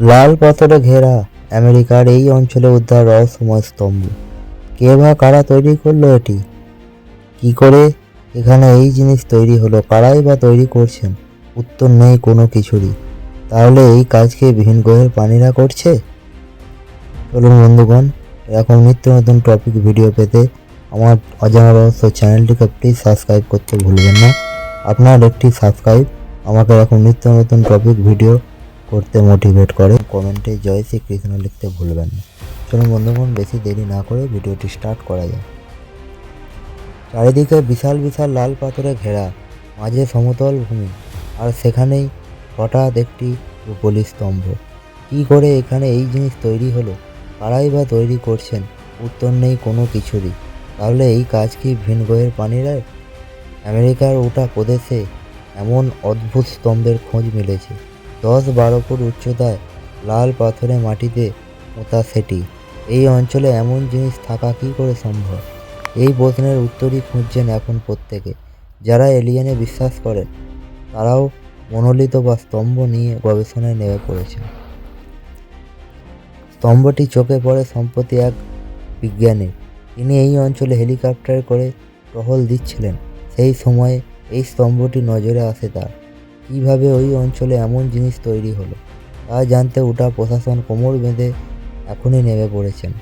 লাল পাথরে ঘেরা আমেরিকার এই অঞ্চলে উদ্ধার রহস্যময় স্তম্ভ। কে বা কারা তৈরি করল এটি? কি করে এখানে এই জিনিস তৈরি হলো? কারাই বা তৈরি করছেন? উত্তর নেই কোনো কিছুরই। তাহলে এই কাজকে বিহীন গ্রহের প্রাণীরা করছে? চলুন বন্ধুগণ, এরকম নিত্য নতুন টপিক ভিডিও পেতে আমার অজানা রহস্য চ্যানেলটিকে প্লিজ সাবস্ক্রাইব করতে ভুলবেন না। আপনার একটি সাবস্ক্রাইব আমাকে এরকম নিত্য নতুন টপিক ভিডিও করতে মোটিভেট করে কমেন্টে জয় শ্রীকৃষ্ণ লিখতে ভুলবেন না। চলুন বন্ধুগণ বেশি দেরি না করে ভিডিওটি স্টার্ট করা যায় চারিদিকে বিশাল বিশাল লাল পাথরে ঘেরা মাঝে সমতল ভূমি, আর সেখানেই হঠাৎ একটি রূপলি স্তম্ভ। কী করে এখানে এই জিনিস তৈরি হলো? কারাই বা তৈরি করছেন? উত্তর নেই কোনো কিছুরই। তাহলে এই কাজ কি ভিন গ্রহের প্রাণীরাই আমেরিকার ওটা প্রদেশে এমন অদ্ভুত স্তম্ভের খোঁজ মিলেছে। দশ বারো ফুট উচ্চতায় লাল পাথরে মাটিতে পোঁতা সেটি। এই অঞ্চলে এমন জিনিস থাকা কী করে সম্ভব? এই প্রশ্নের উত্তরই খুঁজছেন এখন প্রত্যেকে। যারা এলিয়েনে বিশ্বাস করেন, তারাও মনোলিত বা স্তম্ভ নিয়ে গবেষণায় নেমে পড়েছে স্তম্ভটি চোখে পড়ে সম্প্রতি এক বিজ্ঞানী তিনি এই অঞ্চলে হেলিকপ্টারে করে টহল দিচ্ছিলেন। সেই সময়ে এই স্তম্ভটি নজরে আসে তার। কীভাবে ওই অঞ্চলে এমন জিনিস তৈরি হলো, তা জানতে ওটা প্রশাসন কোমর বেঁধে এখনই নেমে পড়েছেন।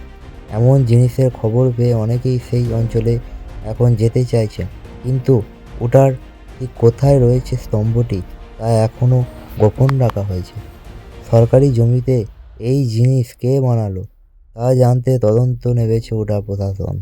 এমন জিনিসের খবর পেয়ে অনেকেই সেই অঞ্চলে এখন যেতে চাইছেন। কিন্তু ওটার ঠিক কোথায় রয়েছে স্তম্ভটি, তা এখনও গোপন রাখা হয়েছে। সরকারি জমিতে এই জিনিস কে বানালো, তা জানতে তদন্ত নেমেছে ওটা প্রশাসন।